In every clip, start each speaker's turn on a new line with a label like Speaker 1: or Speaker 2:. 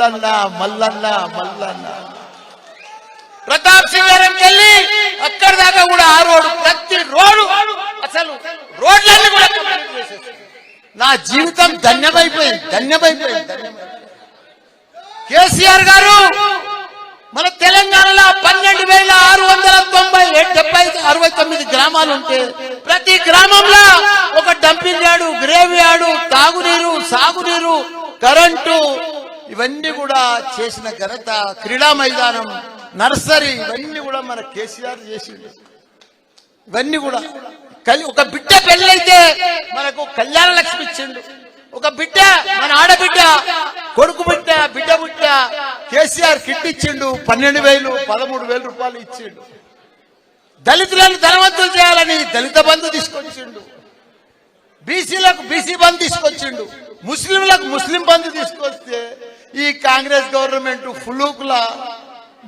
Speaker 1: మల్లన్న మల్లన్న మల్లన్న. ప్రతాప్ సింగారంకి వెళ్ళి అక్కడి దాకా కూడా ఆ రోడ్డు ప్రతి రోడ్డు అసలు రోడ్లన్నీ కూడా నా జీవితం ధన్యమైపోయింది ధన్యమైపోయింది కేసీఆర్ గారు మన తెలంగాణలో పన్నెండు వేల ఆరు వందల తొంభై డెబ్బై అరవై తొమ్మిది గ్రామాలు ఉంటే ప్రతి గ్రామంలో ఒక డంపింగ్ యార్డు గ్రేవ్ యార్డు తాగునీరు సాగునీరు కరెంటు ఇవన్నీ కూడా చేసిన ఘనత క్రీడా మైదానం నర్సరీ ఇవన్నీ కూడా మన కేసీఆర్ చేసిండు. ఇవన్నీ కూడా. కలి ఒక బిడ్డ పెళ్ళైతే మనకు కళ్యాణ లక్ష్మి ఇచ్చిండు. ఒక బిడ్డ మన ఆడబిడ్డ కొడుకు బిడ్డ బిడ్డ బిడ్డ కేసీఆర్ కిట్ ఇచ్చిండు పన్నెండు వేలు పదమూడు వేల రూపాయలు ఇచ్చిండు. దళితులను ధనవంతులు చేయాలని దళిత బంధు తీసుకొచ్చిండు. బీసీలకు బీసీ బంధు తీసుకొచ్చిండు. ముస్లింలకు ముస్లిం బంధు తీసుకొస్తే ఈ కాంగ్రెస్ గవర్నమెంట్ ఫులూకులా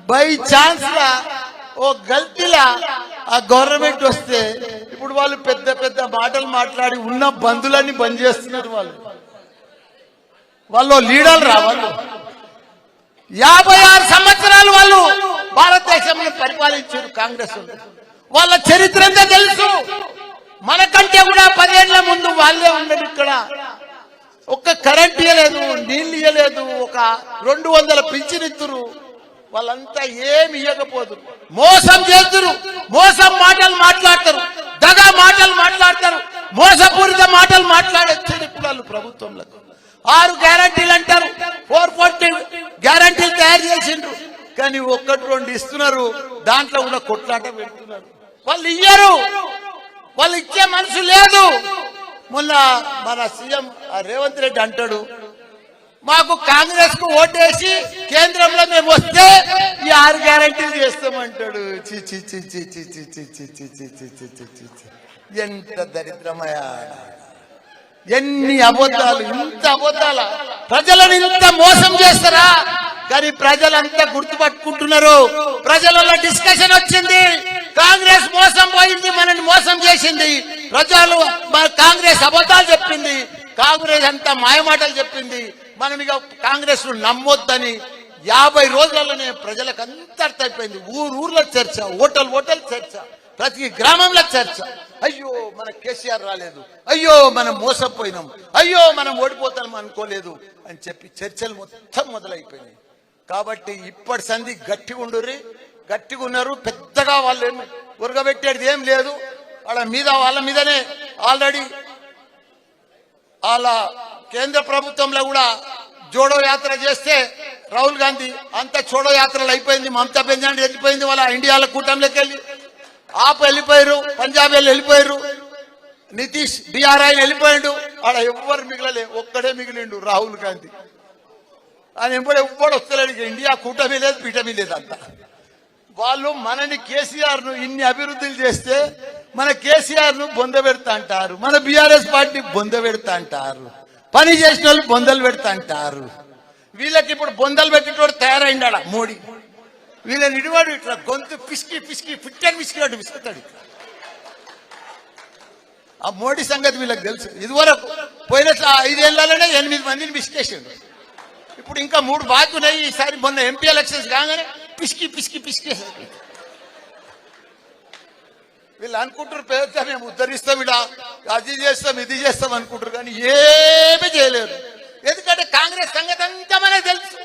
Speaker 1: బై ఛాన్స్ లా ఓ గల్తీలా ఆ గవర్నమెంట్ వస్తే ఇప్పుడు వాళ్ళు పెద్ద పెద్ద మాటలు మాట్లాడి ఉన్న బంధులన్నీ బంద్ చేస్తున్నారు వాళ్ళు. వాళ్ళు లీడర్లు రా వాళ్ళు. యాభై ఆరు సంవత్సరాలు వాళ్ళు భారతదేశంలో పరిపాలించారు కాంగ్రెస్ వాళ్ళ. చరిత్ర అంతా తెలుసు? మనకంటే కూడా పదేళ్ళ ముందు వాళ్ళే ఉన్నారు ఇక్కడ. ఒక్క కరెంట్ ఇవ్వలేదు నీళ్ళు ఇవ్వలేదు ఒక రెండు వందల పింఛనిత్తురు. వాళ్ళంతా ఏమి ఇవ్వకపోదు మోసం చేస్తురు. మోసం మాటలు మాట్లాడతారు. దగా మాటలు మాట్లాడతారు. మోసపూరిత మాటలు మాట్లాడేస్తారు ఇప్పుడు వాళ్ళు ప్రభుత్వంలో ఆరు గ్యారంటీలు అంటారు. ఫోర్ ఫార్టీ గ్యారంటీలు తయారు చేసిండ్రు. కానీ ఒక్కటి రెండు ఇస్తున్నారు. దాంట్లో కూడా కొట్లాట పెడుతున్నారు. వాళ్ళు ఇయ్యరు. వాళ్ళు ఇచ్చే మనసు లేదు. మొన్న మన సీఎం రేవంత్ రెడ్డి అంటాడు మాకు కాంగ్రెస్కు ఓటేసి కేంద్రంలో మేము వస్తే ఈ ఆరు గ్యారంటీలు చేస్తామంటాడు ఎంత దరిద్రమయా ఎన్ని అబద్ధాలు ఇంత అబద్ధాల ప్రజలను ఇంత మోసం చేస్తారా కానీ ప్రజలంతా గుర్తుపట్టుకుంటున్నారు ప్రజలలో డిస్కషన్ వచ్చింది కాంగ్రెస్ మోసం పోయింది మనల్ని మోసం చేసింది ప్రజలు మన కాంగ్రెస్ అబద్ధాలు చెప్పింది. కాంగ్రెస్ అంతా మాయమాటలు చెప్పింది. మనం ఇక కాంగ్రెస్ను నమ్మొద్దని యాభై రోజులలోనే ప్రజలకు అంత అర్థమైపోయింది. ఊరు ఊర్లో చర్చ ఓటల్ ఓటల్ చర్చ ప్రతి గ్రామంలో చర్చ. అయ్యో మన కేసీఆర్ రాలేదు. అయ్యో మనం మోసపోయినాం. అయ్యో మనం ఓడిపోతాం అనుకోలేదు అని చెప్పి చర్చలు మొత్తం మొదలైపోయినాయి. కాబట్టి ఇప్పటి సంధి గట్టిగా ఉండుర్రి గట్టిగా ఉన్నారు పెద్దగా వాళ్ళు ఉరగబెట్టేది ఏం లేదు. వాళ్ళ మీద వాళ్ళ మీదనే ఆల్రెడీ వాళ్ళ కేంద్ర ప్రభుత్వంలో కూడా జోడో యాత్ర చేస్తే రాహుల్ గాంధీ అంత చోడో యాత్రలు అయిపోయింది మమతా బెంజాండి వెళ్ళిపోయింది వాళ్ళ ఇండియాలో కూటమిలోకి వెళ్ళి. ఆప్ వెళ్ళిపోయారు పంజాబ్ వెళ్ళి వెళ్ళిపోయారు నితీష్ బీఆర్ఐ వెళ్ళిపోయాడు. ఆడ ఎవ్వరు మిగలలే ఒక్కడే మిగిలిండు రాహుల్ గాంధీ. ఆయన ఎప్పుడు ఎవ్వడు వస్తలేడు ఇండియా కూటమి లేదు పీఠమి లేదు అంత వాళ్ళు మనని కేసీఆర్ను ఇన్ని అభివృద్ధులు చేస్తే మన కేసీఆర్ను బొంద పెడతా అంటారు. మన బీఆర్ఎస్ పార్టీ బొంద పెడతా అంటారు. పని చేసిన వాళ్ళు బొందలు పెడతా అంటారు. వీళ్ళకి ఇప్పుడు బొందలు పెట్టేటోడు తయారైండాడ? మోడీ. వీళ్ళని ఇడివాడు ఇట్లా గొంతు పిసికి పిసికి పిట్టని పిసికినట్టు పిసుకుతాడు ఇట్లా. ఆ మోడీ సంగతి వీళ్ళకి తెలుసు. ఇదివరకు పోయిన ఐదేళ్ళలోనే ఎనిమిది మందిని పిసికేసిండు ఇప్పుడు ఇంకా మూడు బాకీ ఉన్నాయి. ఈసారి మొన్న ఎంపీ ఎలక్షన్స్ కాగానే పిసికి పిసికి పిసికి వీళ్ళు అనుకుంటారు పేద మేము ఉద్ధరిస్తాం ఇడా అది చేస్తాం ఇది చేస్తాం అనుకుంటారు కానీ ఏమీ చేయలేరు. ఎందుకంటే కాంగ్రెస్ సంగతి అంతా మనకు తెలుసు.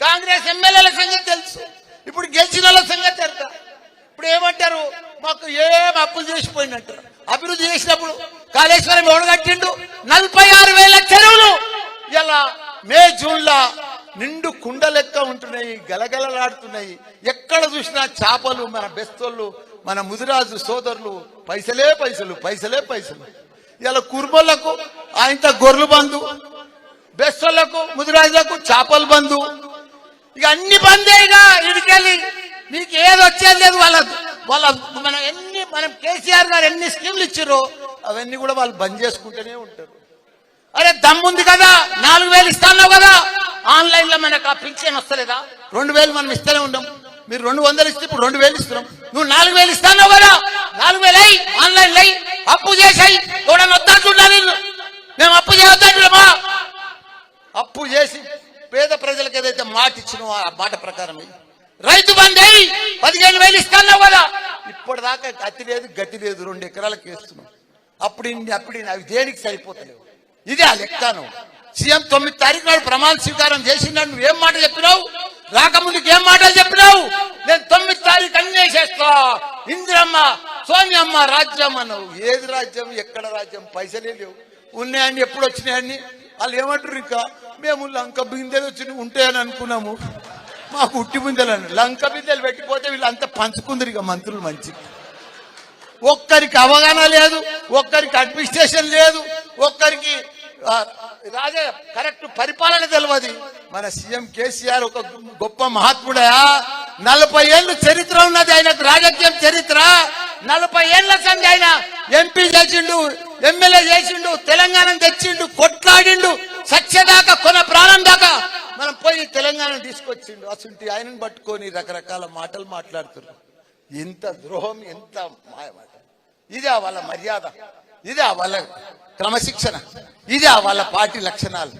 Speaker 1: కాంగ్రెస్ ఎమ్మెల్యేల సంగతి తెలుసు. ఇప్పుడు గెలిచిన వాళ్ళ సంగతి తెలుసు? ఇప్పుడు ఏమంటారు? మాకు ఏం అప్పులు చేసిపోయిందంటారు అభివృద్ధి చేసినప్పుడు కాళేశ్వరం ఎవడు కట్టిండు? నలభై ఆరు వేల చెరువులు. ఇలా మే జూన్ లా నిండు కుండ లెక్క ఉంటున్నాయి గలగలలాడుతున్నాయి. ఎక్కడ చూసినా చేపలు మన బెస్తోళ్ళు మన ముదిరాజు సోదరులు పైసలే పైసలు పైసలే పైసలు. ఇలా కుర్మలకు ఆయన గొర్రెలు బంధు బెస్తోళ్ళకు ముదిరాజులకు చేపలు బంధు. ఇక అన్ని బందేగా ఇడికెళ్ళి మీకు ఏది వచ్చేది లేదు వాళ్ళ వాళ్ళ మన ఎన్ని మనం కేసీఆర్ గారు ఎన్ని స్కీమ్లు ఇచ్చారో అవన్నీ కూడా వాళ్ళు బంద్ చేసుకుంటూనే ఉంటారు. అరే దమ్ముంది కదా నాలుగు వేలు ఇస్తాన్నావు కదా ఆన్లైన్లో మనకు ఆ పింఛన్ వస్తలేదా? రెండు వేలు మనం ఇస్తూనే ఉన్నాం. మీరు రెండు వందలు ఇస్తే ఇప్పుడు రెండు వేలు ఇస్తున్నాం. నువ్వు నాలుగు వేలు ఇస్తాన్నావు కదా. నాలుగు వేలు అయి ఆన్లైన్ అయి అప్పు చేసాయి. కూడా వద్దా చూడాలి మేము అప్పు చేయొద్దా అప్పు చేసి పేద ప్రజలకు ఏదైతే మాట ఇచ్చినో ఆ మాట ప్రకారం రైతు బంధు పదిహేను వేలు ఇస్తాను కదా. ఇప్పటిదాకా గతి లేదు గతి లేదు రెండు ఎకరాలకు వేస్తున్నాం. అప్పుడు అప్పుడు అవి దేనికి సరిపోతలేవు? ఇది ఆ లెక్కను. సీఎం తొమ్మిది తారీఖు నాడు ప్రమాణ స్వీకారం చేసిండు నువ్వేం మాట చెప్పినావు రాకముందుకు ఏం మాటలు చెప్పినావు? నేను తొమ్మిది తారీఖు అన్నీ చేస్తా. ఇందిరమ్మ సోనియమ్మ రాజ్యం అన్నావు. ఏది రాజ్యం ఎక్కడ రాజ్యం? పైసలే లేవు. ఉన్నాయని ఎప్పుడు వచ్చినాయని వాళ్ళు ఏమంటారు ఇంకా? మేము లంక బిందెలు వచ్చి ఉంటాయని అనుకున్నాము. మాకు ఉట్టి బిందెలు లంక బిందెలు పెట్టిపోతే వీళ్ళంతా పంచుకుందరు ఇక మంత్రులు మంచి. ఒక్కరికి అవగాహన లేదు ఒక్కరికి అడ్మినిస్ట్రేషన్ లేదు ఒక్కరికి రాజే కరెక్ట్ పరిపాలన తెలియదు మన సీఎం కేసీఆర్ ఒక గొప్ప మహాత్ముడా. నలభై ఏళ్ళు చరిత్ర ఉన్నది ఆయనకు రాజకీయం చరిత్ర. నలభై ఏళ్ళ సంది ఆయన. ఎంపీ చేసిండు ఎమ్మెల్యే చేసిండు తెలంగాణ తెచ్చిండు కొట్లాడిండు సత్యదాకా కొన ప్రాణం దాకా. మనం పోయి తెలంగాణ తీసుకొచ్చిండు. అసలు ఆయనను పట్టుకొని రకరకాల మాటలు మాట్లాడుతున్నారు. ఎంత ద్రోహం ఎంత మాయమాట ఇదే వాళ్ళ మర్యాద. ఇదే వాళ్ళ క్రమశిక్షణ. ఇదే వాళ్ళ పార్టీ లక్షణాలు.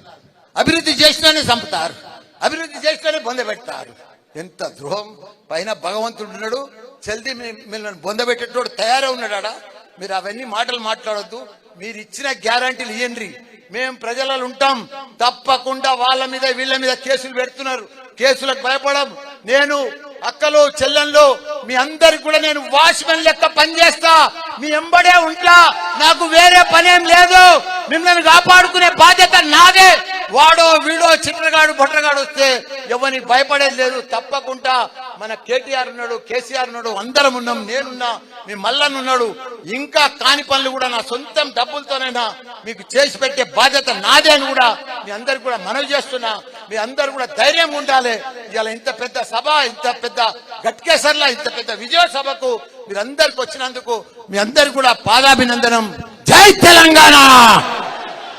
Speaker 1: అభివృద్ధి చేసినానే చంపుతారు. అభివృద్ధి చేసినానే బొందబెడతారు ఎంత ద్రోహం. పైన భగవంతుడు ఉన్నాడు. చల్ది మీ- మిమ్మల్ని బొందబెట్టేటోడు తయారై ఉన్నాడా మీరు అవన్నీ మాటలు మాట్లాడొద్దు. మీరు ఇచ్చిన గ్యారంటీలు ఇయ్యండి. మేము ప్రజలలో ఉంటాం. తప్పకుండా వాళ్ళ మీద వీళ్ళ మీద కేసులు పెడుతున్నారు. కేసులకు భయపడం. నేను అక్కలు చెల్లెళ్ళు మీ అందరికి కూడా నేను వాచ్మెన్ లెక్క పనిచేస్తా. మీ ఎంబడే ఉంటా. నాకు వేరే పనేం లేదు. మిమ్మల్ని కాపాడుకునే బాధ్యత నాదే. వాడో వీడో చిట్రగాడు బొట్రగాడు వస్తే ఎవరిని భయపడేది లేదు. తప్పకుండా మన కేటీఆర్ ఉన్నాడు కేసీఆర్ ఉన్నాడు అందరం ఉన్నాం నేనున్నా మీ మల్లన్ ఉన్నాడు. ఇంకా కాని పనులు కూడా నా సొంతం డబ్బులతోనైనా మీకు చేసి పెట్టే బాధ్యత నాదే అని కూడా మీ అందరికి కూడా మనవి చేస్తున్నా. మీ అందరు కూడా ధైర్యం ఉండాలి. ఇలా ఇంత పెద్ద సభ ఇంత పెద్ద గట్కేసర్ల ఇంత పెద్ద విజయ సభకు మీరందరికి వచ్చినందుకు మీ అందరికి కూడా పాదాభినందనం. జై తెలంగాణ!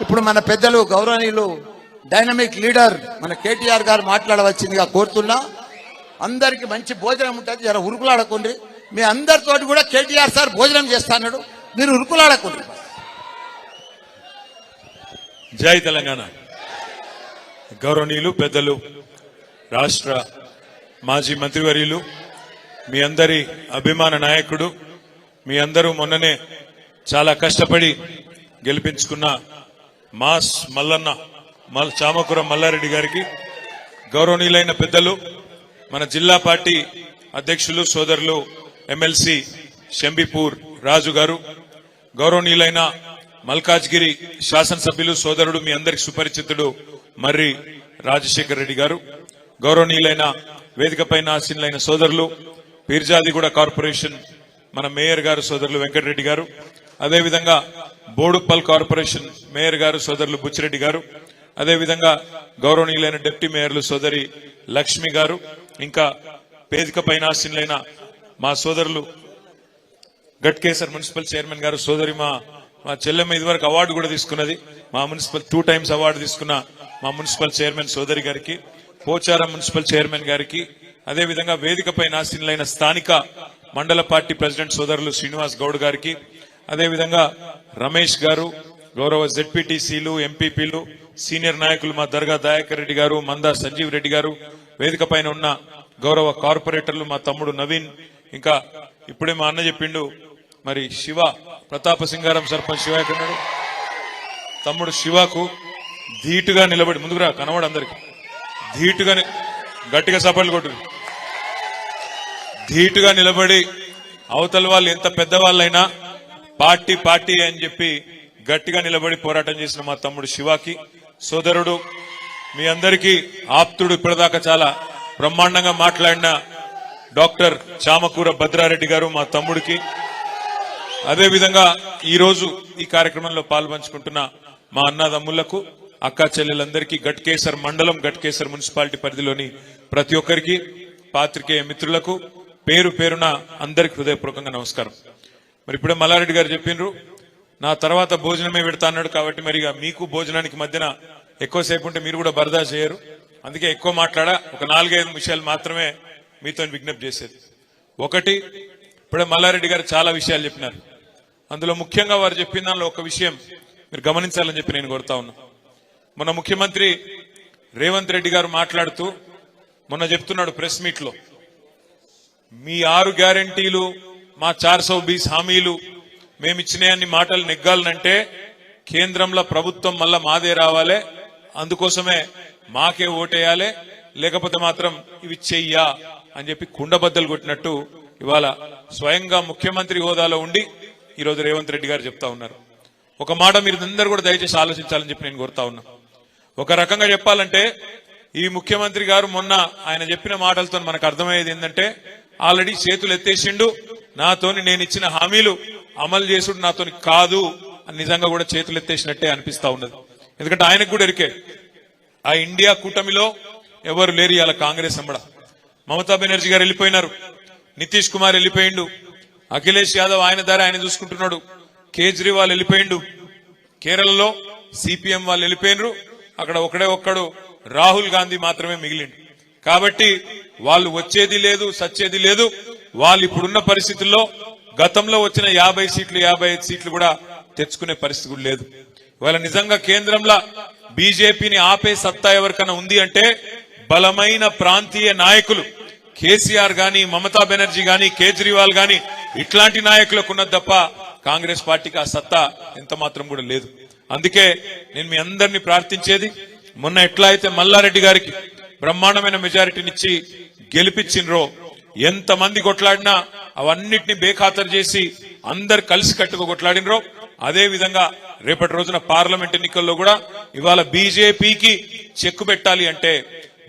Speaker 1: ఇప్పుడు మన పెద్దలు గౌరవనీయులు డైనమిక్ లీడర్ మన కేటీఆర్ గారు మాట్లాడవలసిందిగా కోరుతున్నా. అందరికి మంచి భోజనం ఉంటుంది. జర ఉరుకులాడకుండ్రి మీ అందరితోటి కూడా కేటీఆర్ సార్ భోజనం చేస్తాడు మీరు ఉరుకులాడకూడదు
Speaker 2: జై తెలంగాణ. గౌరవనీయులు పెద్దలు రాష్ట్ర మాజీ మంత్రివర్యులు మీ అందరి అభిమాన నాయకుడు మీ అందరూ మొన్ననే చాలా కష్టపడి గెలిపించుకున్న మాస్ మల్లన్న మల్ చామకురం మల్లారెడ్డి గారికి గౌరవనీయులైన పెద్దలు మన జిల్లా పార్టీ అధ్యక్షులు సోదరులు ఎమ్మెల్సీ షంబిపూర్ రాజు గారు గౌరవనీయులైన మల్కాజ్గిరి శాసనసభ్యులు సోదరుడు మీ అందరికి సుపరిచితుడు మర్రి రాజశేఖర్ రెడ్డి గారు గౌరవనీయులైన వేదికపైన ఆశీనులైన సోదరులు పీర్జాదిగూడ కార్పొరేషన్ మన మేయర్ గారు సోదరులు వెంకటరెడ్డి గారు అదేవిధంగా బోడుప్పల్ కార్పొరేషన్ మేయర్ గారు సోదరులు బుచ్చిరెడ్డి గారు అదేవిధంగా గౌరవనీయులైన డిప్యూటీ మేయర్లు సోదరి లక్ష్మి గారు ఇంకా వేదిక పైన ఆశీనులైన మా సోదరులు గట్కేసర్ మున్సిపల్ చైర్మన్ గారు సోదరి మా మా చెల్లెమ్మ ఇదివరకు అవార్డు కూడా తీసుకున్నది. మా మున్సిపల్ టూ టైమ్స్ అవార్డు తీసుకున్న మా మున్సిపల్ చైర్మన్ సోదరి గారికి పోచారం మున్సిపల్ చైర్మన్ గారికి అదేవిధంగా వేదికపై నాశీనులైన స్థానిక మండల పార్టీ ప్రెసిడెంట్ సోదరులు శ్రీనివాస్ గౌడ్ గారికి అదేవిధంగా రమేష్ గారు గౌరవ జెడ్పీటీసీలు ఎంపీపీలు సీనియర్ నాయకులు మా దర్గా దయాకర్ రెడ్డి గారు మందా సంజీవ్ రెడ్డి గారు వేదిక పైన ఉన్న గౌరవ కార్పొరేటర్లు మా తమ్ముడు నవీన్ ఇంకా ఇప్పుడే మా అన్న చెప్పిండు మరి శివ ప్రతాప సింగారం సర్పంచ్ శివ ఎక్కడున్నాడు తమ్ముడు శివకు ధీటుగా నిలబడి ముందుకురా కనబడు అందరికి. ధీటుగా గట్టిగా సపర్లు కొట్టు ధీటుగా నిలబడి అవతల వాళ్ళు ఎంత పెద్దవాళ్ళైనా పార్టీ పార్టీ అని చెప్పి గట్టిగా నిలబడి పోరాటం చేసిన మా తమ్ముడు శివాకి సోదరుడు మీ అందరికీ ఆప్తుడు ఇప్పటిదాకా చాలా బ్రహ్మాండంగా మాట్లాడిన డాక్టర్ చామకూర భద్రారెడ్డి గారు మా తమ్ముడికి. అదేవిధంగా ఈరోజు ఈ కార్యక్రమంలో పాల్పంచుకుంటున్న మా అన్నదమ్ములకు అక్కా చెల్లెలందరికీ గట్కేసర్ మండలం గట్కేసర్ మున్సిపాలిటీ పరిధిలోని ప్రతి ఒక్కరికి పాత్రికేయ మిత్రులకు పేరు పేరున అందరికి హృదయపూర్వకంగా నమస్కారం. మరి ఇప్పుడే మల్లారెడ్డి గారు చెప్పిండ్రు నా తర్వాత భోజనమే పెడతా అన్నాడు కాబట్టి మరి ఇక మీకు భోజనానికి మధ్యన ఎక్కువసేపు ఉంటే మీరు కూడా బరదా చేయరు. అందుకే ఎక్కువ మాట్లాడా ఒక నాలుగైదు విషయాలు మాత్రమే మీతో విజ్ఞప్తి చేసేది. ఒకటి ఇప్పుడే మల్లారెడ్డి గారు చాలా విషయాలు చెప్పినారు. అందులో ముఖ్యంగా వారు చెప్పిన దానిలో ఒక విషయం మీరు గమనించాలని చెప్పి నేను కోరుతా ఉన్నా. మన ముఖ్యమంత్రి రేవంత్ రెడ్డి గారు మాట్లాడుతూ మొన్న చెప్తున్నాడు ప్రెస్ మీట్లో మీ ఆరు గ్యారంటీలు మా చార్ సౌ బీస్ హామీలు మేమిచ్చినాయన్ని మాటలు నెగ్గాలనంటే కేంద్రంలో ప్రభుత్వం మళ్ళా మాదే రావాలి అందుకోసమే మాకే ఓటేయాలి లేకపోతే మాత్రం ఇవి చెయ్యా అని చెప్పి కుండబద్దలు కొట్టినట్టు ఇవాళ స్వయంగా ముఖ్యమంత్రి హోదాలో ఉండి ఈరోజు రేవంత్ రెడ్డి గారు చెప్తా ఉన్నారు. ఒక మాట మీరు అందరు కూడా దయచేసి ఆలోచించాలని చెప్పి నేను కోరుతా ఉన్నా. ఒక రకంగా చెప్పాలంటే ఈ ముఖ్యమంత్రి గారు మొన్న ఆయన చెప్పిన మాటలతో మనకు అర్థమయ్యేది ఏంటంటే ఆల్రెడీ చేతులు ఎత్తేసిండు నాతోని నేను ఇచ్చిన హామీలు అమలు చేసుడు నాతోని కాదు అని నిజంగా కూడా చేతులు ఎత్తేసినట్టే అనిపిస్తా ఉన్నది. ఎందుకంటే ఆయనకు కూడా ఎరికే. ఆ ఇండియా కూటమిలో ఎవరు లేరు ఇవాళ కాంగ్రెస్ అమ్మడా. మమతా బెనర్జీ గారు వెళ్ళిపోయినారు. నితీష్ కుమార్ వెళ్ళిపోయిండు. అఖిలేష్ యాదవ్ ఆయన దారి ఆయన చూసుకుంటున్నాడు. కేజ్రీవాల్ వెళ్ళిపోయిండు. కేరళలో సిపిఎం వాళ్ళు వెళ్ళిపోయినరు. అక్కడ ఒకడే ఒక్కడు రాహుల్ గాంధీ మాత్రమే మిగిలిండు. కాబట్టి వాళ్ళు వచ్చేది లేదు సచ్చేది లేదు. వాళ్ళు ఇప్పుడున్న పరిస్థితుల్లో గతంలో వచ్చిన యాభై సీట్లు యాభై ఐదు సీట్లు కూడా తెచ్చుకునే పరిస్థితి కూడా లేదు. ఇవాళ నిజంగా కేంద్రంలో బీజేపీని ఆపే సత్తా ఎవరికైనా ఉంది అంటే బలమైన ప్రాంతీయ నాయకులు కేసీఆర్ గాని మమతా బెనర్జీ గాని కేజ్రీవాల్ గాని ఇట్లాంటి నాయకులకు ఉన్నది తప్ప కాంగ్రెస్ పార్టీకి ఆ సత్తా ఎంత మాత్రం కూడా లేదు. అందుకే నేను మీ అందరినీ ప్రార్థించేది మొన్న ఎట్లా అయితే మల్లారెడ్డి గారికి బ్రహ్మాండమైన మెజారిటీనిచ్చి గెలిపించినరో ఎంత మంది కొట్లాడినా అవన్నిటిని బేఖాతరు చేసి అందరు కలిసి కట్టుకు కొట్లాడినరో అదే విధంగా రేపటి రోజున పార్లమెంట్ ఎన్నికల్లో కూడా ఇవాళ బీజేపీకి చెక్కు పెట్టాలి అంటే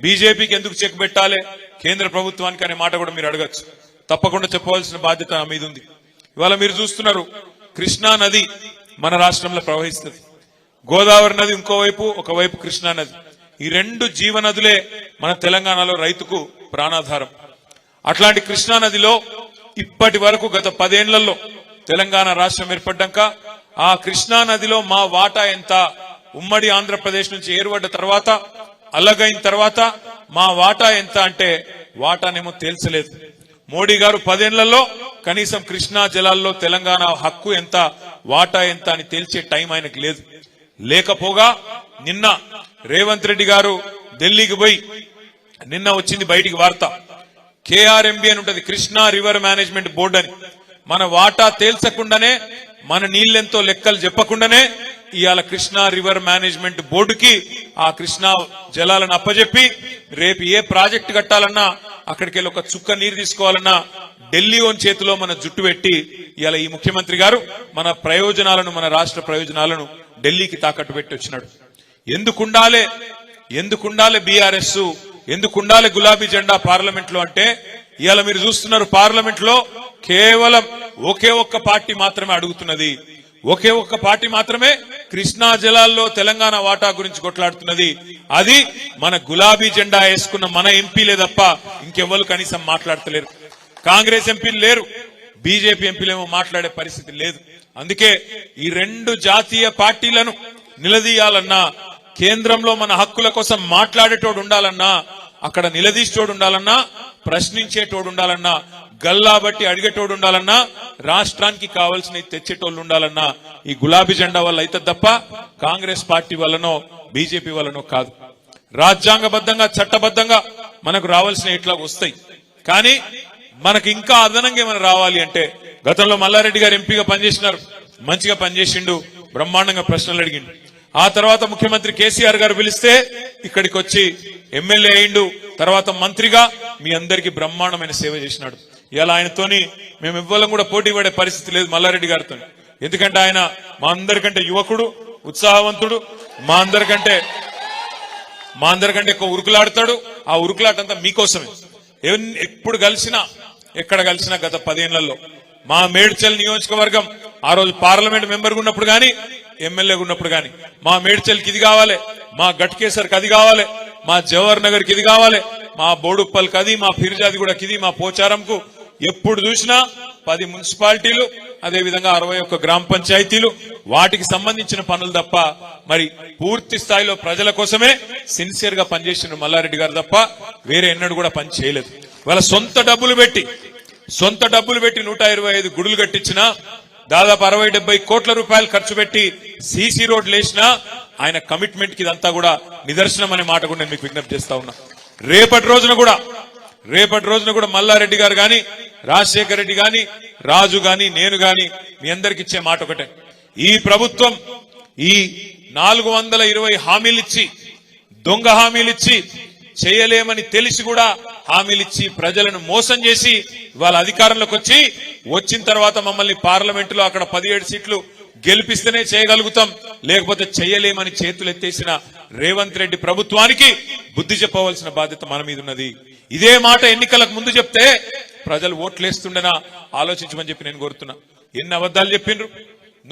Speaker 2: బీజేపీకి ఎందుకు చెక్ పెట్టాలి? కేంద్ర ప్రభుత్వానికి అనే మాట కూడా మీరు అడగచ్చు. తప్పకుండా చెప్పవలసిన బాధ్యత మీద ఉంది. ఇవాళ మీరు చూస్తున్నారు కృష్ణా నది మన రాష్ట్రంలో ప్రవహిస్తుంది. గోదావరి నది ఇంకోవైపు ఒకవైపు కృష్ణా నది. ఈ రెండు జీవనదులే మన తెలంగాణలో రైతుకు ప్రాణాధారం. అట్లాంటి కృష్ణా నదిలో ఇప్పటి వరకు గత పదేళ్ళలో తెలంగాణ రాష్ట్రం ఏర్పడ్డాక ఆ కృష్ణా నదిలో మా వాటా ఎంత? ఉమ్మడి ఆంధ్రప్రదేశ్ నుంచి ఏర్పడ్డ తర్వాత అల్లగైన తర్వాత మా వాటా ఎంత అంటే వాటానేమో తేల్చలేదు. మోడీ గారు పదేళ్ళలో కనీసం కృష్ణా జలాల్లో తెలంగాణ హక్కు ఎంత వాటా ఎంత అని తేల్చే టైం ఆయనకు లేదు. లేకపోగా నిన్న రేవంత్ రెడ్డి గారు ఢిల్లీకి పోయి నిన్న వచ్చింది బయటికి వార్త. కేఆర్ఎంబి అని ఉంటది కృష్ణా రివర్ మేనేజ్మెంట్ బోర్డు అని. మన వాటా తేల్చకుండానే మన నీళ్ళెంతో లెక్కలు చెప్పకుండానే ఇవాళ కృష్ణా రివర్ మేనేజ్మెంట్ బోర్డుకి ఆ కృష్ణా జలాలను అప్పజెప్పి రేపు ఏ ప్రాజెక్ట్ కట్టాలన్నా అక్కడికి వెళ్ళి ఒక చుక్క నీరు తీసుకోవాలన్నా ఢిల్లీ ఓన్ చేతిలో మన జుట్టు పెట్టి ఇలా ఈ ముఖ్యమంత్రి గారు మన ప్రయోజనాలను మన రాష్ట్ర ప్రయోజనాలను ఢిల్లీకి తాకట్టు పెట్టి వచ్చినాడు. ఎందుకుండాలే ఎందుకుండాలే బీఆర్ఎస్ ఎందుకుండాలే గులాబీ జెండా పార్లమెంట్లో అంటే ఇవాళ మీరు చూస్తున్నారు పార్లమెంట్లో కేవలం ఒకే ఒక్క పార్టీ మాత్రమే అడుగుతున్నది. ఒకే ఒక్క పార్టీ మాత్రమే కృష్ణా జలాల్లో తెలంగాణ వాటా గురించి కొట్లాడుతున్నది. అది మన గులాబీ జెండా వేసుకున్న మన ఎంపీలే తప్ప ఇంకెవ్వరు కనీసం మాట్లాడతలేరు. కాంగ్రెస్ ఎంపీలు లేరు. బీజేపీ ఎంపీలేమో మాట్లాడే పరిస్థితి లేదు. అందుకే ఈ రెండు జాతీయ పార్టీలను నిలదీయాలన్నా కేంద్రంలో మన హక్కుల కోసం మాట్లాడేటోడు ఉండాలన్నా అక్కడ నిలదీసేటోడు ఉండాలన్నా ప్రశ్నించేటోడు ఉండాలన్నా గల్లా బట్టి అడిగేటోడు ఉండాలన్నా రాష్ట్రానికి కావాల్సిన తెచ్చేటోళ్ళు ఉండాలన్నా ఈ గులాబీ జెండా వల్ల అయితే తప్ప కాంగ్రెస్ పార్టీ వల్లనో బీజేపీ వల్లనో కాదు. రాజ్యాంగబద్ధంగా చట్టబద్ధంగా మనకు రావాల్సిన ఇట్లా వస్తాయి. కానీ మనకి ఇంకా అదనంగా ఏమైనా రావాలి అంటే గతంలో మల్లారెడ్డి గారు ఎంపీగా పనిచేసినారు. మంచిగా పనిచేసిండు బ్రహ్మాండంగా ప్రశ్నలు అడిగిండు. ఆ తర్వాత ముఖ్యమంత్రి కేసీఆర్ గారు పిలిస్తే ఇక్కడికి వచ్చి ఎమ్మెల్యే అయిండు తర్వాత మంత్రిగా మీ అందరికీ బ్రహ్మాండమైన సేవ చేసినాడు. ఇలా ఆయనతోని మేము ఇవ్వాలని కూడా పోటీ పడే పరిస్థితి లేదు మల్లారెడ్డి గారితో ఎందుకంటే ఆయన మా అందరికంటే యువకుడు ఉత్సాహవంతుడు మా అందరికంటే మా అందరికంటే ఎక్కువ ఉరుకులాడతాడు. ఆ ఉరుకులాట అంతా మీకోసమే ఎప్పుడు కలిసినా ఎక్కడ కలిసినా గత పదేళ్ళలో మా మేడ్చల్ నియోజకవర్గం ఆ రోజు పార్లమెంట్ మెంబర్ ఉన్నప్పుడు కానీ ఎమ్మెల్యే ఉన్నప్పుడు కానీ మా మేడ్చల్కి ఇది కావాలి మా గట్కేసర్కి అది కావాలి మా జవహర్ నగర్కి ఇది కావాలి మా బోడుప్పల్కి అది మా ఫిర్జాది కూడా ఇది మా పోచారంకు ఎప్పుడు చూసినా పది మున్సిపాలిటీలు అదే విధంగా అరవై ఒక్క గ్రామ పంచాయతీలు వాటికి సంబంధించిన పనులు తప్ప మరి పూర్తి స్థాయిలో ప్రజల కోసమే సిన్సియర్గా పనిచేసిన మల్లారెడ్డి గారు తప్ప వేరే ఎన్నడూ కూడా పని చేయలేదు. వాళ్ళ సొంత డబ్బులు పెట్టి సొంత డబ్బులు పెట్టి నూట ఇరవై ఐదు గుడులు కట్టించిన దాదాపు అరవై డెబ్బై కోట్ల రూపాయలు ఖర్చు పెట్టి సీసీ రోడ్లు వేసినా ఆయన కమిట్మెంట్కి ఇదంతా కూడా నిదర్శనం అనే మాట కూడా నేను మీకు విజ్ఞప్తి చేస్తా ఉన్నా. రేపటి రోజున కూడా రేపటి రోజున కూడా మల్లారెడ్డి గారు కానీ రాజశేఖర రెడ్డి గాని రాజు గాని నేను గాని మీ అందరికి ఇచ్చే మాట ఒకటే. ఈ ప్రభుత్వం ఈ నాలుగు వందల ఇరవై హామీలిచ్చి దొంగ హామీలిచ్చి చేయలేమని తెలిసి కూడా హామీలిచ్చి ప్రజలను మోసం చేసి వాళ్ళ అధికారంలోకి వచ్చి వచ్చిన తర్వాత మమ్మల్ని పార్లమెంటులో అక్కడ పదిహేడు సీట్లు గెలిపిస్తేనే చేయగలుగుతాం లేకపోతే చేయలేమని చేతులు ఎత్తేసిన రేవంత్ రెడ్డి ప్రభుత్వానికి బుద్ధి చెప్పవలసిన బాధ్యత మన మీద ఉన్నది. ఇదే మాట ఎన్నికలకు ముందు చెప్తే ప్రజలు ఓట్లేస్తుండేనా? ఆలోచించమని చెప్పి నేను కోరుతున్నా. ఎన్ని అబద్ధాలు చెప్పిండ్రు?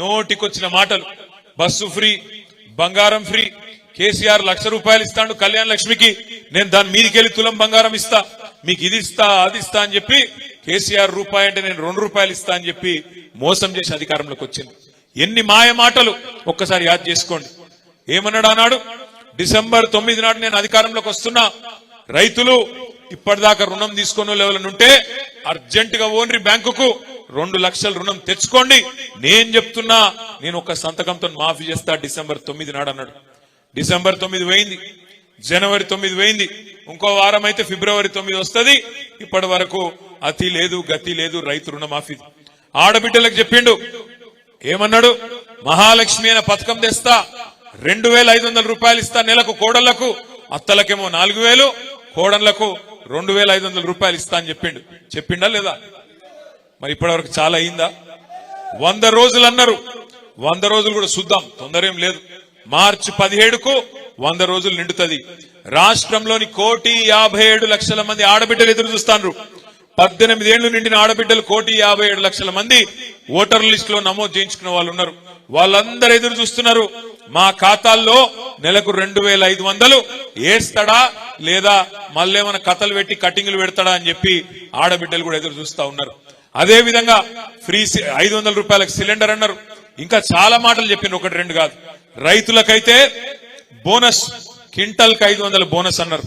Speaker 2: నోటికొచ్చిన మాటలు. బస్సు ఫ్రీ బంగారం ఫ్రీ. కేసీఆర్ లక్ష రూపాయలు ఇస్తాడు కళ్యాణ లక్ష్మికి. నేను దాని మీదకి వెళ్ళి తులం బంగారం ఇస్తా. మీకు ఇది ఇస్తా అది ఇస్తా అని చెప్పి కేసీఆర్ రూపాయి అంటే నేను రెండు రూపాయలు ఇస్తా అని చెప్పి మోసం చేసి అధికారంలోకి వచ్చింది. ఎన్ని మాయ మాటలు? ఒక్కసారి యాద్ చేసుకోండి. ఏమన్నాడు అన్నాడు డిసెంబర్ తొమ్మిది నాడు నేను అధికారంలోకి వస్తున్నా. రైతులు ఇప్పటిదాకా రుణం తీసుకున్న లెవెల్ ఉంటే అర్జెంట్గా ఓన్రి బ్యాంకుకు రెండు లక్షల రుణం తెచ్చుకోండి. నేను చెప్తున్నా నేను ఒక సంతకంతో మాఫీ చేస్తా. డిసెంబర్ తొమ్మిది నాడు అన్నాడు. డిసెంబర్ తొమ్మిది పోయింది. జనవరి తొమ్మిది పోయింది. ఇంకో వారం అయితే ఫిబ్రవరి తొమ్మిది వస్తుంది. ఇప్పటి వరకు అతి లేదు గతి లేదు రైతు రుణమాఫీ. ఆడబిడ్డలకు చెప్పిండు. ఏమన్నాడు? మహాలక్ష్మి అనే పథకం తెస్తా. రెండు వేల ఐదు వందల రూపాయలు ఇస్తా నెలకు కోడళ్ళకు. అత్తలకేమో నాలుగు వేలు కోడళ్ళకు రెండు వేల ఐదు వందల రూపాయలు ఇస్తా అని చెప్పిండు. చెప్పిండా లేదా? మరి ఇప్పటివరకు చాలా అయిందా? వంద రోజులు అన్నారు. వంద రోజులు కూడా చూద్దాం. తొందర ఏం లేదు. మార్చి పదిహేడుకు వంద రోజులు నిండుతుంది. రాష్ట్రంలోని కోటి యాభై ఏడు లక్షల మంది ఆడబిడ్డలు ఎదురు చూస్తాను పద్దెనిమిది ఏళ్ళు నిండిన ఆడబిడ్డలు కోటి యాభై ఏడు లక్షల మంది ఓటర్ లిస్ట్లో నమోదు చేయించుకున్న వాళ్ళు ఉన్నారు. వాళ్ళందరూ ఎదురు చూస్తున్నారు. మా ఖాతాల్లో నెలకు రెండు వేల ఐదు వందలు వేస్తాడా లేదా మళ్ళేమైనా కథలు పెట్టి కటింగ్లు పెడతాడా అని చెప్పి ఆడబిడ్డలు కూడా ఎదురు చూస్తా ఉన్నారు. అదే విధంగా ఫ్రీ సి- ఐదు వందల రూపాయలకు సిలిండర్ అన్నారు. ఇంకా చాలా మాటలు చెప్పిన ఒకటి రెండు కాదు. రైతులకైతే బోనస్ క్వింటల్కి ఐదు వందల బోనస్ అన్నారు.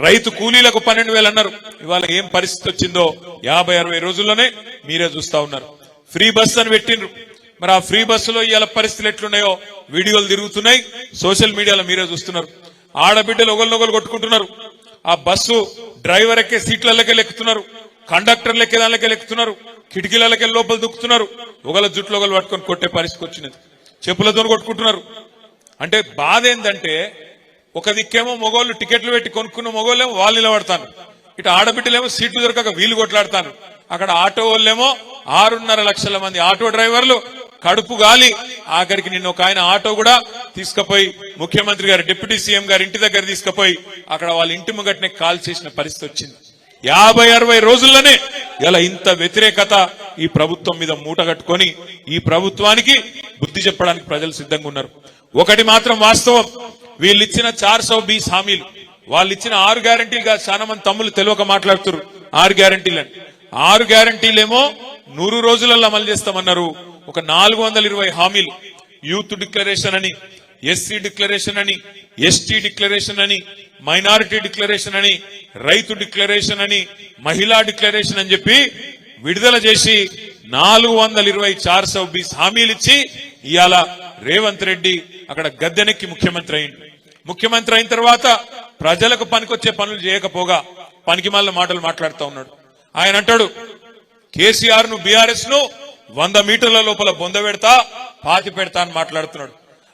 Speaker 2: రైతు కూలీలకు పన్నెండు వేలు అన్నారు. ఇవాళ ఏం పరిస్థితి వచ్చిందో యాభై అరవై రోజుల్లోనే మీరే చూస్తా ఉన్నారు. ఫ్రీ బస్ అని పెట్టిండ్రు. మరి ఆ ఫ్రీ బస్సులో ఇవాళ పరిస్థితులు ఎట్లున్నాయో? వీడియోలు తిరుగుతున్నాయి. సోషల్ మీడియాలో మీరే చూస్తున్నారు. ఆడబిడ్డలు ఒకరినొకరు కొట్టుకుంటున్నారు. ఆ బస్సు డ్రైవర్ ఎక్కే సీట్లకే లెక్కుతున్నారు. కండక్టర్ లెక్కే దానికే లెక్కుతున్నారు. కిటికీలకే లోపల దుక్కుతున్నారు. ఒకళ్ళ జుట్లు ఒకళ్ళు పట్టుకొని కొట్టే పరిస్థితి వచ్చినది చెప్పులతో కొట్టుకుంటున్నారు. అంటే బాధ ఏంటంటే ఒక దిక్కేమో మొగోళ్ళు టికెట్లు పెట్టి కొనుక్కున్న మొగోళ్ళేమో వాళ్ళు నిలబడతాను ఇటు ఆడబిడ్డలేమో సీట్లు దొరకక వీలు కొట్లాడతాను అక్కడ ఆటో వాళ్ళేమో ఆరున్నర లక్షల మంది ఆటో డ్రైవర్లు కడుపు గాలి. ఆఖరికి నిన్న ఒక ఆయన ఆటో కూడా తీసుకుపోయి ముఖ్యమంత్రి గారు డిప్యూటీ సీఎం గారి ఇంటి దగ్గర తీసుకుపోయి అక్కడ వాళ్ళ ఇంటి ముంగట్నే కాల్ చేసిన పరిస్థితి వచ్చింది. యాభై అరవై రోజుల్లోనే ఇలా ఇంత వ్యతిరేకత ఈ ప్రభుత్వం మీద మూట కట్టుకొని ఈ ప్రభుత్వానికి బుద్ధి చెప్పడానికి ప్రజలు సిద్ధంగా ఉన్నారు. ఒకటి మాత్రం వాస్తవం. వీళ్ళు ఇచ్చిన చార్ సౌ బీస్ హామీలు వాళ్ళు ఇచ్చిన ఆరు గ్యారంటీలు కాదు చాలా మంది తమ్ముళ్ళు తెలియక మాట్లాడుతున్నారు. ఆరు గ్యారంటీలు అని ఆరు గ్యారంటీలేమో నూరు రోజులలో అమలు చేస్తామన్నారు. ఒక నాలుగు వందల ఇరవై హామీలు. యూత్ డిక్లరేషన్ అని ఎస్సీ డిక్లరేషన్ అని ఎస్టీ డిక్లరేషన్ అని మైనారిటీ డిక్లరేషన్ అని రైతు డిక్లరేషన్ అని మహిళా డిక్లరేషన్ అని చెప్పి విడుదల చేసి నాలుగు వందల ఇరవై చార్ సౌ బీస్ హామీలు ఇచ్చి ఇవాళ రేవంత్ రెడ్డి అక్కడ గద్దెనెక్కి ముఖ్యమంత్రి అయింది ముఖ్యమంత్రి అయిన తర్వాత ప్రజలకు పనికొచ్చే పనులు చేయకపోగా పనికి మాటలు మాట్లాడుతూ ఉన్నాడు. ఆయన అంటాడు కేసీఆర్ను బీఆర్ఎస్ను వంద మీటర్ల లోపల బొంద పెడతా పాతి పెడతా అని మాట్లాడుతున్నాడు.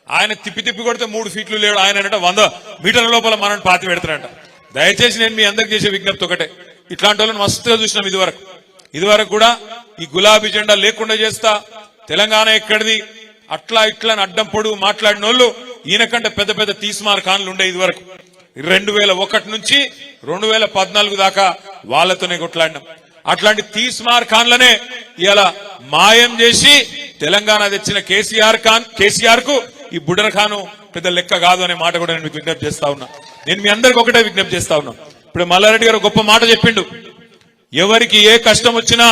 Speaker 2: ఆయన తిప్పి తిప్పి కొడితే మూడు ఫీట్లు లేడు. ఆయన అంటే వంద మీటర్ల లోపల మనం పాతి పెడతాడంట. దయచేసి నేను మీ అందరికి చేసే విజ్ఞప్తి ఒకటే. ఇట్లాంటి వాళ్ళని మస్తుగా చూసినాం ఇదివరకు. ఇదివరకు కూడా ఈ గులాబీ జెండా లేకుండా చేస్తా తెలంగాణ ఎక్కడిది? అట్లా ఇట్లా అని అడ్డం పొడుగు మాట్లాడిన వాళ్ళు ఈయనకంటే పెద్ద పెద్ద తీస్మార్ కాన్లు ఉండే ఇదివరకు. రెండు వేల ఒకటి నుంచి రెండు వేల పద్నాలుగు దాకా వాళ్ళతోనే కొట్లాడినాం. అట్లాంటి తీస్మార్ ఖాన్లనే ఇలా మాయం చేసి తెలంగాణ తెచ్చిన కేసీఆర్ ఖాన్ కేసీఆర్కు ఈ బుడర్ ఖాను పెద్ద లెక్క కాదు అనే మాట కూడా నేను మీకు విజ్ఞప్తి చేస్తా ఉన్నా. నేను మీ అందరికి ఒకటే విజ్ఞప్తి చేస్తా ఉన్నా. ఇప్పుడు మల్లారెడ్డి గారు గొప్ప మాట చెప్పిండు. ఎవరికి ఏ కష్టం వచ్చినా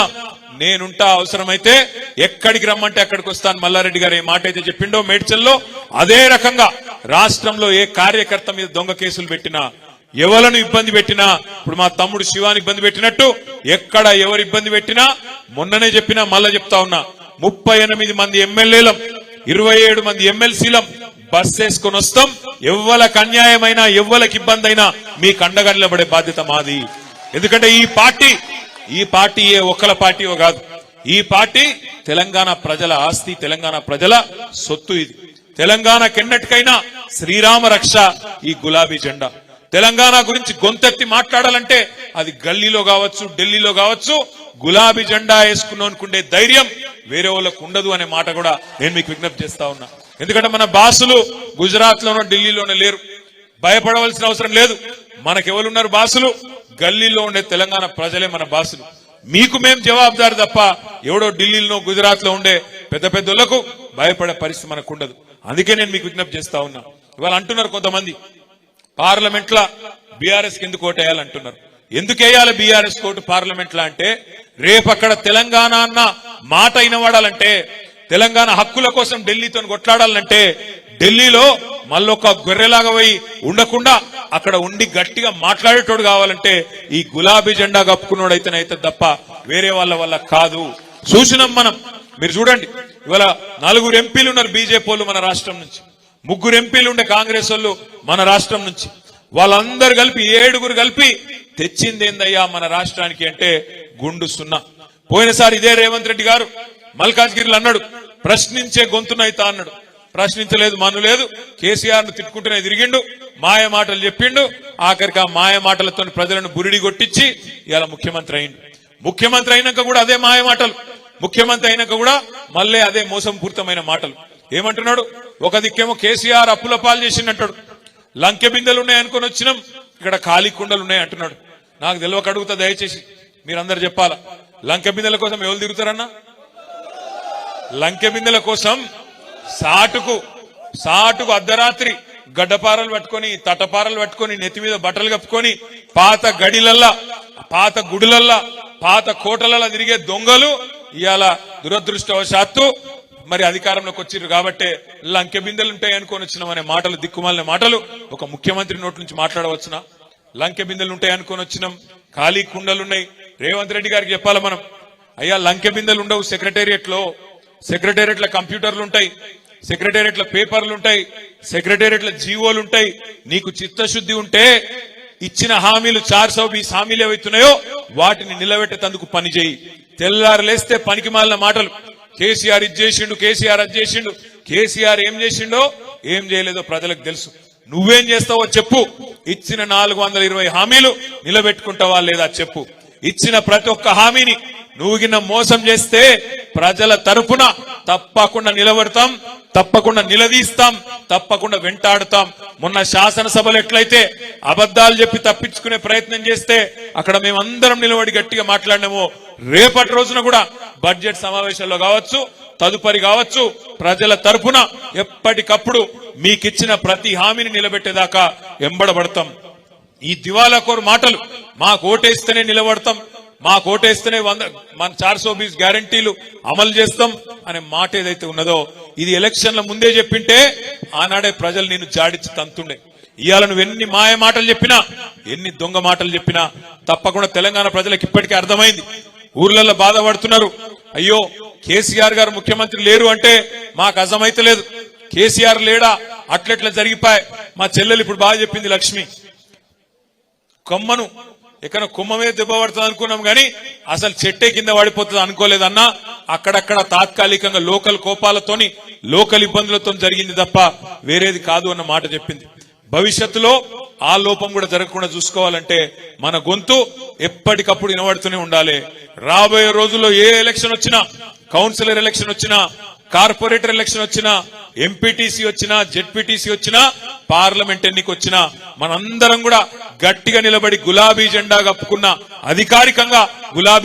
Speaker 2: నేనుంటా అవసరమైతే ఎక్కడికి రమ్మంటే అక్కడికి వస్తాను మల్లారెడ్డి గారు ఏ మాట అయితే చెప్పిండో మేడ్చల్లో అదే రకంగా రాష్ట్రంలో ఏ కార్యకర్త మీద దొంగ కేసులు పెట్టినా ఎవలను ఇబ్బంది పెట్టినా ఇప్పుడు మా తమ్ముడు శివాని ఇబ్బంది పెట్టినట్టు ఎక్కడ ఎవరు ఇబ్బంది పెట్టినా మొన్ననే చెప్పినా మళ్ళా చెప్తా ఉన్నా. ముప్పై ఎనిమిది మంది ఎమ్మెల్యేలం ఇరవై ఏడు మంది ఎమ్మెల్సీలం బస్ వేసుకొని వస్తాం. ఎవ్వలకు అన్యాయమైనా ఎవ్వలకు ఇబ్బంది అయినా మీ కండగా నిలబడే బాధ్యత మాది. ఎందుకంటే ఈ పార్టీ ఈ పార్టీ ఏ ఒక్కల పార్టీయో కాదు. ఈ పార్టీ తెలంగాణ ప్రజల ఆస్తి తెలంగాణ ప్రజల సొత్తు ఇది. తెలంగాణ కెన్నటికైనా శ్రీరామ రక్ష ఈ గులాబీ జెండా. తెలంగాణ గురించి గొంతెత్తి మాట్లాడాలంటే అది గల్లీలో కావచ్చు ఢిల్లీలో కావచ్చు గులాబీ జెండా వేసుకున్నాం అనుకునే ధైర్యం వేరే వాళ్ళకు ఉండదు అనే మాట కూడా నేను మీకు విజ్ఞప్తి చేస్తా ఉన్నా. ఎందుకంటే మన బాసులు గుజరాత్ లోనో ఢిల్లీలోనో లేరు. భయపడవలసిన అవసరం లేదు. మనకెవరున్నారు బాసులు? గల్లీలో ఉండే తెలంగాణ ప్రజలే మన బాసులు. మీకు మేం జవాబుదారు తప్ప ఎవడో ఢిల్లీలో గుజరాత్లో ఉండే పెద్ద పెద్దలకు భయపడే పరిస్థితి మనకు ఉండదు. అందుకే నేను మీకు విజ్ఞప్తి చేస్తా ఉన్నా. ఇవాళ అంటున్నారు కొంతమంది. పార్లమెంట్ లా బీఆర్ఎస్కి ఎందుకు ఓటేయాలంటున్నారు ఎందుకేయాలి బీఆర్ఎస్ కోటు పార్లమెంట్ లా అంటే రేపు అక్కడ తెలంగాణ అన్న మాట వినవాడాలంటే తెలంగాణ హక్కుల కోసం ఢిల్లీతో కొట్లాడాలంటే ఢిల్లీలో మళ్ళొక గొర్రెలాగా పోయి ఉండకుండా అక్కడ ఉండి గట్టిగా మాట్లాడేటోడు కావాలంటే ఈ గులాబీ జెండా కప్పుకున్నోడైతేనైతే తప్ప వేరే వాళ్ళ వల్ల కాదు. చూసినాం మనం. మీరు చూడండి. ఇవాళ నలుగురు ఎంపీలు ఉన్నారు బీజేపీ మన రాష్ట్రం నుంచి. ముగ్గురు ఎంపీలు ఉండే కాంగ్రెస్ వాళ్ళు మన రాష్ట్రం నుంచి. వాళ్ళందరూ కలిపి ఏడుగురు కలిపి తెచ్చింది ఏందయ్యా మన రాష్ట్రానికి అంటే గుండు సున్నా. పోయినసారి ఇదే రేవంత్ రెడ్డి గారు మల్కాజ్గిరిలు అన్నాడు ప్రశ్నించే గొంతునైతా అన్నాడు. ప్రశ్నించలేదు మను లేదు. కేసీఆర్ను తిట్టుకుంటూనే తిరిగిండు మాయ మాటలు చెప్పిండు. ఆఖరికి ఆ మాయ మాటలతో ప్రజలను బురిడి కొట్టించి ఇవాళ ముఖ్యమంత్రి అయిండు. ముఖ్యమంత్రి అయినాక కూడా అదే మాయ మాటలు. ముఖ్యమంత్రి అయినాక కూడా మళ్ళీ అదే మోసం పూర్తమైన మాటలు. ఏమంటున్నాడు? ఒక దిక్కేమో కేసీఆర్ అప్పుల పాలు చేసిందంటాడు లంకె బిందెలు ఉన్నాయనుకొని వచ్చినాం ఇక్కడ ఖాళీ కుండలు ఉన్నాయి అంటున్నాడు. నాకు తెలియక అడుగుతా దయచేసి మీరందరు చెప్పాలా? లంకె బిందెల కోసం ఎవరు తిరుగుతారన్నా? లంకె బిందెల కోసం సాటుకు సాటుకు అర్ధరాత్రి గడ్డపారలు పట్టుకొని తటపారలు పట్టుకొని నెత్తి మీద బట్టలు కప్పుకొని పాత గడిలల్లా పాత గుడులల్లా పాత కోటలల్లా తిరిగే దొంగలు ఇవాళ దురదృష్టవశాత్తు మరి అధికారంలోకి వచ్చిర్రు కాబట్టి లంకె బిందెలు ఉంటాయి అనుకొని వచ్చినాం అనే మాటలు దిక్కుమాలిన మాటలు. ఒక ముఖ్యమంత్రి నోటి నుంచి మాట్లాడవచ్చునా లంకె బిందెలు ఉంటాయి అనుకొని వచ్చినాం. ఖాళీ కుండలున్నాయి. రేవంత్ రెడ్డి గారికి చెప్పాలి మనం? అయ్యా లంకె బిందెలు ఉండవు. సెక్రటేరియట్లో సెక్రటేరియట్లో కంప్యూటర్లు ఉంటాయి. సెక్రటేరియట్లో పేపర్లు ఉంటాయి. సెక్రటేరియట్లో జీవోలు ఉంటాయి. నీకు చిత్తశుద్ధి ఉంటే ఇచ్చిన హామీలు చార్ సౌ బీస్ హామీలు ఏవైతున్నాయో వాటిని నిలబెట్టేందుకు పనిచేయి. తెల్లారు లేస్తే పనికి మాలిన మాటలు. కేసీఆర్ ఇది చేసిండు కేసీఆర్ అది చేసిండు. కేసీఆర్ ఏం చేసిండో ఏం చేయలేదో ప్రజలకు తెలుసు. నువ్వేం చేస్తావో చెప్పు. ఇచ్చిన నాలుగు వందల ఇరవై హామీలు నిలబెట్టుకుంటావా లేదా చెప్పు. ఇచ్చిన ప్రతి ఒక్క హామీని నువ్వు గిన్న మోసం చేస్తే ప్రజల తరఫున తప్పకుండా నిలబడతాం. తప్పకుండా నిలదీస్తాం తప్పకుండా వెంటాడుతాం. మొన్న శాసనసభలు ఎట్లయితే అబద్ధాలు చెప్పి తప్పించుకునే ప్రయత్నం చేస్తే అక్కడ మేమందరం నిలబడి గట్టిగా మాట్లాడినాము రేపటి రోజున కూడా బడ్జెట్ సమావేశంలో కావచ్చు తదుపరి కావచ్చు ప్రజల తరపున ఎప్పటికప్పుడు మీకిచ్చిన ప్రతి హామీని నిలబెట్టేదాకా ఎంబడబడతాం. ఈ దివాలా కోరు మాటలు మాకు ఓటేస్తేనే నిలబడతాం. మాకు ఓటేస్తేనే వంద మన చార్ సో బీస్ గ్యారంటీలు అమలు చేస్తాం అనే మాట ఏదైతే ఉన్నదో ఇది ఎలక్షన్ల ముందే చెప్పింటే ఆనాడే ప్రజలు నేను జాడించి తంతుండే. ఇవాళ నువ్వు ఎన్ని మాయ మాటలు చెప్పినా ఎన్ని దొంగ మాటలు చెప్పినా తప్పకుండా తెలంగాణ ప్రజలకు ఇప్పటికే అర్థమైంది. ఊర్లలో బాధపడుతున్నారు. అయ్యో కేసీఆర్ గారు ముఖ్యమంత్రి లేరు అంటే మాకు అర్థమైతలేదు కేసీఆర్ లేడా? అట్లెట్లా జరిగిపోయి? మా చెల్లెలు ఇప్పుడు బాగా చెప్పింది లక్ష్మి. కొమ్మను ఎక్కడ కుమ్మ మీద దెబ్బ పడుతుంది అనుకున్నాం కానీ అసలు చెట్టే కింద పడిపోతుంది అనుకోలేదన్నా. అక్కడక్కడ తాత్కాలికంగా లోకల్ కోపాలతోని లోకల్ ఇబ్బందులతో జరిగింది తప్ప వేరేది కాదు అన్న మాట చెప్పింది. భవిష్యత్తులో ఆ లోపం కూడా జరగకుండా చూసుకోవాలంటే మన గొంతు ఎప్పటికప్పుడు వినబడుతూనే ఉండాలి. రాబోయే రోజుల్లో ఏ ఎలక్షన్ వచ్చినా కౌన్సిలర్ ఎలక్షన్ వచ్చినా కార్పొరేటర్ ఎలక్షన్ వచ్చినా ఎంపీటీసీ వచ్చినా జెడ్పీటీసీ వచ్చినా పార్లమెంట్ ఎన్నిక వచ్చినా మనందరం కూడా గట్టిగా నిలబడి గులాబీ జెండా కప్పుకున్న అధికారికంగా గులాబీ